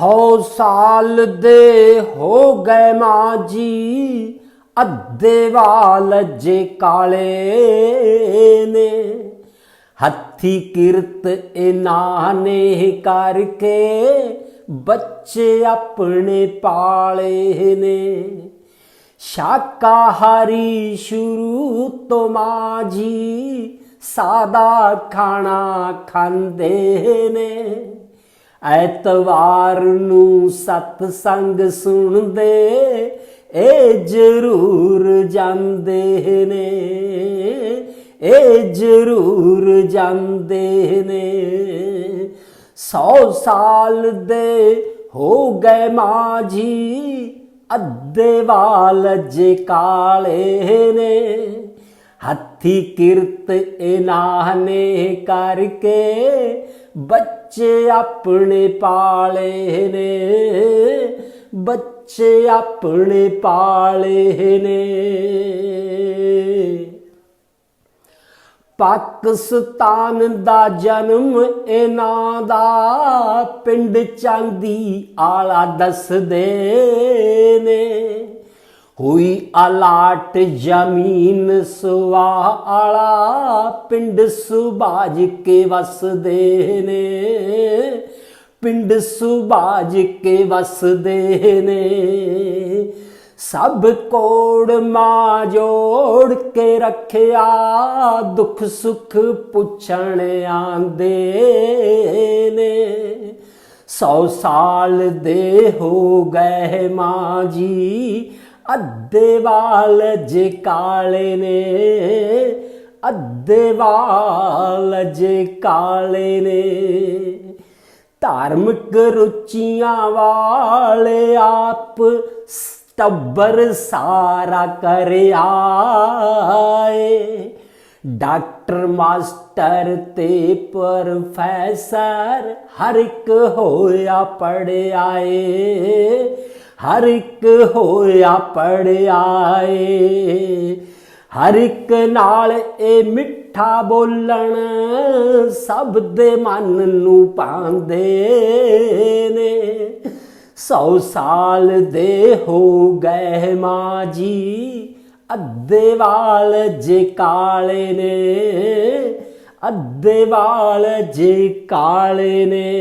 ਸੌ ਸਾਲ ਦੇ ਹੋ ਗਏ ਮਾਂ ਜੀ ਅੱਧੇ ਵਾਲ ਜੇ ਕਾਲੇ ਨੇ। ਹੱਥੀ ਕਿਰਤ ਇਹਨਾਂ ਨੇ ਕਰਕੇ ਬੱਚੇ ਆਪਣੇ ਪਾਲੇ ਨੇ। ਸ਼ਾਕਾਹਾਰੀ ਸ਼ੁਰੂ ਤੋਂ ਮਾਂ ਜੀ ਸਾਦਾ ਖਾਣਾ ਖਾਂਦੇ ਨੇ। ਐਤਵਾਰ ਨੂੰ ਸਤ ਸੰਗ ਸੁਣਦੇ ਇਹ ਜ਼ਰੂਰ ਜਾਂਦੇ ਨੇ ਇਹ ਜ਼ਰੂਰ ਜਾਂਦੇ ਨੇ। ਸੌ ਸਾਲ ਦੇ ਹੋ ਗਏ ਮਾਂ ਜੀ ਅੱਧੇ ਵਾਲ ਜੇ ਕਾਲੇ ਨੇ। ਹੱਥੀ ਕਿਰਤ ਇਹਨਾਂ ਨੇ ਕਰਕੇ ਬੱਚੇ ਆਪਣੇ ਪਾਲੇ ਨੇ, ਬੱਚੇ ਆਪਣੇ ਪਾਲੇ ਨੇ। ਪਾਕਿਸਤਾਨ ਦਾ ਜਨਮ ਇਹਨਾਂ ਦਾ ਪਿੰਡ ਚਾਂਦੀ ਆਲਾ ਦੱਸਦੇ ਨੇ। ਹੋਈ ਅਲਾਟ ਜ਼ਮੀਨ ਸੁਆ ਆਲਾ ਪਿੰਡ ਸੁਬਾਜ ਕੇ ਵਸਦੇ ਨੇ। ਪਿੰਡ ਸੁਬਾਜ ਕੇ ਵਸਦੇ ਨੇ। ਸਭ ਕੋੜ ਮਾਂ ਜੋੜ ਕੇ ਰੱਖਿਆ, ਦੁੱਖ ਸੁੱਖ ਪੁੱਛਣ ਆਂਦੇ ਨੇ। ਸੌ ਸਾਲ ਦੇ ਹੋ ਗਏ ਮਾਂ ਜੀ ਅੱਧੇ ਵਾਲ ਜੇ ਕਾਲੇ ਨੇ, ਅੱਧੇ ਵਾਲ ਜੇ ਕਾਲੇ ਨੇ। ਧਾਰਮਿਕ ਰੁਚੀਆਂ ਵਾਲੇ ਆਪ ਟੱਬਰ ਸਾਰਾ ਕਰਿਆ ਆਏ। ਡਾਕਟਰ, ਮਾਸਟਰ ਤੇ ਪ੍ਰੋਫੈਸਰ ਹਰ ਇੱਕ ਹੋਇਆ ਪੜਿਆਏ ਹਰ ਇੱਕ ਹੋਇਆ ਪੜਿਆਏ ਹਰ ਇੱਕ ਨਾਲ ਇਹ ਮਿੱਠਾ ਬੋਲਣ ਸਭ ਦੇ ਮਨ ਨੂੰ ਪਾਉਂਦੇ ਨੇ। ਸੌ ਸਾਲ ਦੇ ਹੋ ਗਏ ਮਾਂ ਜੀ ਅੱਧੇ ਵਾਲ ਜੇ ਕਾਲੇ ਨੇ, ਅੱਧੇ ਵਾਲ ਜੇ ਕਾਲੇ ਨੇ।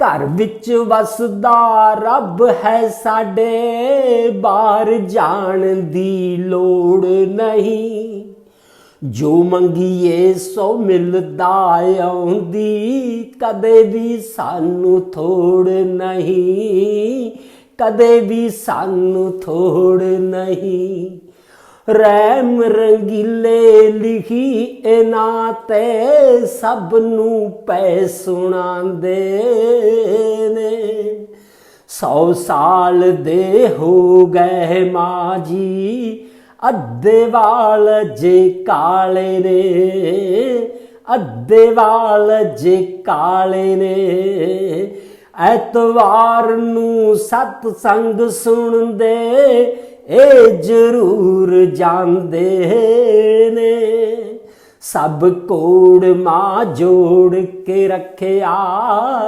ਘਰ ਵਿੱਚ ਵਸਦਾ ਰੱਬ ਹੈ ਸਾਡੇ ਬਾਹਰ ਜਾਣ ਦੀ ਲੋੜ ਨਹੀਂ। ਜੋ ਮੰਗੀਏ ਸੋ ਮਿਲਦਾ ਆਉਂਦੀ, ਕਦੇ ਵੀ ਸਾਨੂੰ ਥੋੜ ਨਹੀਂ। ਕਦੇ ਵੀ ਸਾਨੂੰ ਥੋੜ ਨਹੀਂ। ਰੈਮ ਰੰਗੀਲੇ ਲਿਖੀ ਇਹਨਾਂ ਤੇ ਸਭ ਨੂੰ ਪੈ ਸੁਣਾਉਂਦੇ ਨੇ। ਸੌ ਸਾਲ ਦੇ ਹੋ ਗਏ ਮਾਂ ਜੀ ਅੱਧੇ ਵਾਲ ਜੇ ਕਾਲੇ ਨੇ। ਅੱਧੇ ਵਾਲ ਜੇ ਕਾਲੇ ਨੇ। ਐਤਵਾਰ ਨੂੰ ਸਤ ਸੰਗ ਸੁਣਦੇ ਇਹ ਜ਼ਰੂਰ ਜਾਂਦੇ ਨੇ। ਸਭ ਕੋੜ ਮਾਂ ਜੋੜ ਕੇ ਰੱਖਿਆ,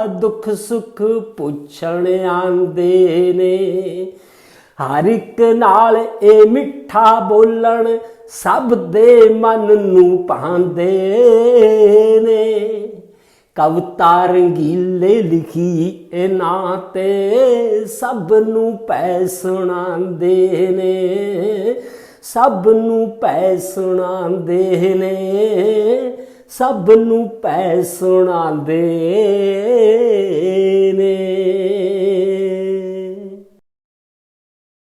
ਦੁੱਖ ਸੁੱਖ ਪੁੱਛਣ ਆਂਦੇ ਨੇ। ਹਰ ਇੱਕ ਨਾਲ ਇਹ ਮਿੱਠਾ ਬੋਲਣ ਸਭ ਦੇ ਮਨ ਨੂੰ ਪਾਉਂਦੇ ਨੇ। ਕਵਤਾ ਰੰਗੀਲੇ ਲਿਖੀ ਇਹਨਾਂ ਤੇ ਸਭ ਨੂੰ ਪੈ ਸੁਣਾਉਂਦੇ ਨੇ। ਸਭ ਨੂੰ ਪੈ ਸੁਣਾਉਂਦੇ ਨੇ। ਸਭ ਨੂੰ ਪੈ ਸੁਣਾਉਂਦੇ